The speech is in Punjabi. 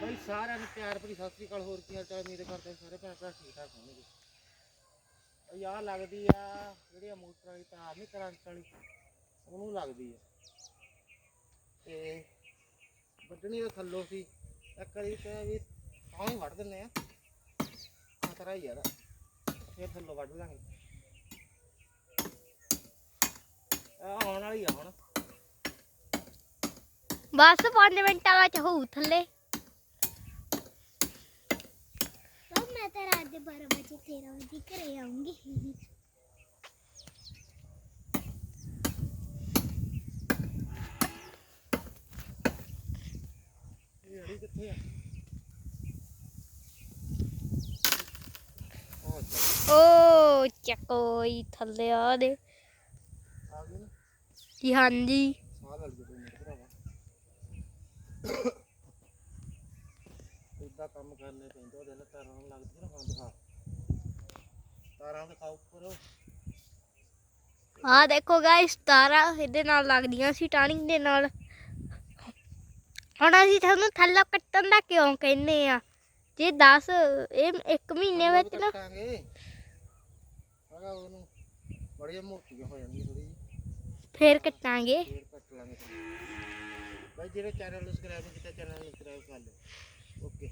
ਬਈ ਸਾਰਿਆਂ ਨੂੰ ਪਿਆਰ ਭਰੀ ਸਤਿ ਸ੍ਰੀ ਅਕਾਲ, ਹੋਰ ਕੀ ਹਾਲ ਚਾਲ? ਉਮੀਦ ਕਰਦੇ ਹਾਂ ਸਾਰੇ ਭੈਣ ਭਰਾ ਠੀਕ ਠਾਕ ਹੋਣਗੇ। ਬਈ ਆਹ ਲੱਗਦੀ ਆ ਜਿਹੜੀ ਮੋਟਰ ਵਾਲੀ ਤਾਰ ਨਹੀਂ ਕਰੰਟ ਵਾਲੀ, ਉਹਨੂੰ ਲੱਗਦੀ ਆ। ਤੇ ਵੱਢਣੀ ਤਾਂ ਥੱਲੋਂ ਸੀ, ਇੱਕ ਵਾਰੀ ਤੇ ਵੀ ਤਾਂ ਹੀ ਵੱਢ ਦਿੰਨੇ ਆ। ਖਤਰਾ ਹੀ ਆ ਇਹਦਾ, ਫਿਰ ਥੱਲੋਂ ਵੱਢ ਲਾਂਗੇ। ਆ ਆਉਣ ਵਾਲੀ ਆ ਹੁਣ। ਬਸ 5 ਮਿੰਟਾਂ ਵਿੱਚ ਹੋਊ ਥੱਲੇ। ਮੈਂ ਤਾਂ ਰਾਤ ਦੇ 12 ਵਜੇ 13 ਵਜੇ ਘਰੇ ਆਉਂਗੀ। ਓ ਚੱਕੋਈ ਥੱਲੇ ਆ ਦੇ। ਜੀ ਹਾਂਜੀ। ਸਾਹ ਲੱਗ ਗਿਆ ਮੇਰੇ ਭਰਾਵਾ ਇਦਾਂ ਕੰਮ ਕਰਨੇ ਪੈਂਦੇ ਉਹਦੇ ਨਾਲ ਲੱਗਦੀ ਨਾ ਹੁਣ ਦਿਖਾ ਤਾਰਾਂ ਦਿਖਾ ਉੱਪਰ ਆ ਦੇਖੋ ਗਾਇਸ ਤਾਰਾ ਇਹਦੇ ਨਾਲ ਲੱਗਦੀਆਂ ਸੀ ਟਾਣੀ ਦੇ ਨਾਲ ਹੁਣ ਅਸੀਂ ਤੁਹਾਨੂੰ ਥੱਲੇ ਕੱਟਣ ਦਾ ਕਿਉਂ ਕਹਿੰਨੇ ਆ ਜੇ 10 ਇਹ 1 ਮਹੀਨੇ ਵਿੱਚ ਨਾ ਕੱਟਾਂਗੇ ਆਗਾ ਉਹਨੂੰ ਬੜੀਆਂ ਮੋਟੀਆਂ ਹੋ ਜਾਂਦੀਆਂ ਥੋੜੀ ਜਿਹੀ ਫੇਰ ਕੱਟਾਂਗੇ ਫੇਰ ਕੱਟ ਲਾਂਗੇ ਬਾਈ ਜਿਹੜੇ ਚੈਨਲ ਨੂੰ ਸਬਸਕ੍ਰਾਈਬ ਨਹੀਂ ਕੀਤਾ ਚੈਨਲ ਨੂੰ ਸਬਸਕ੍ਰਾਈਬ ਕਰ ਲਓ ਓਕੇ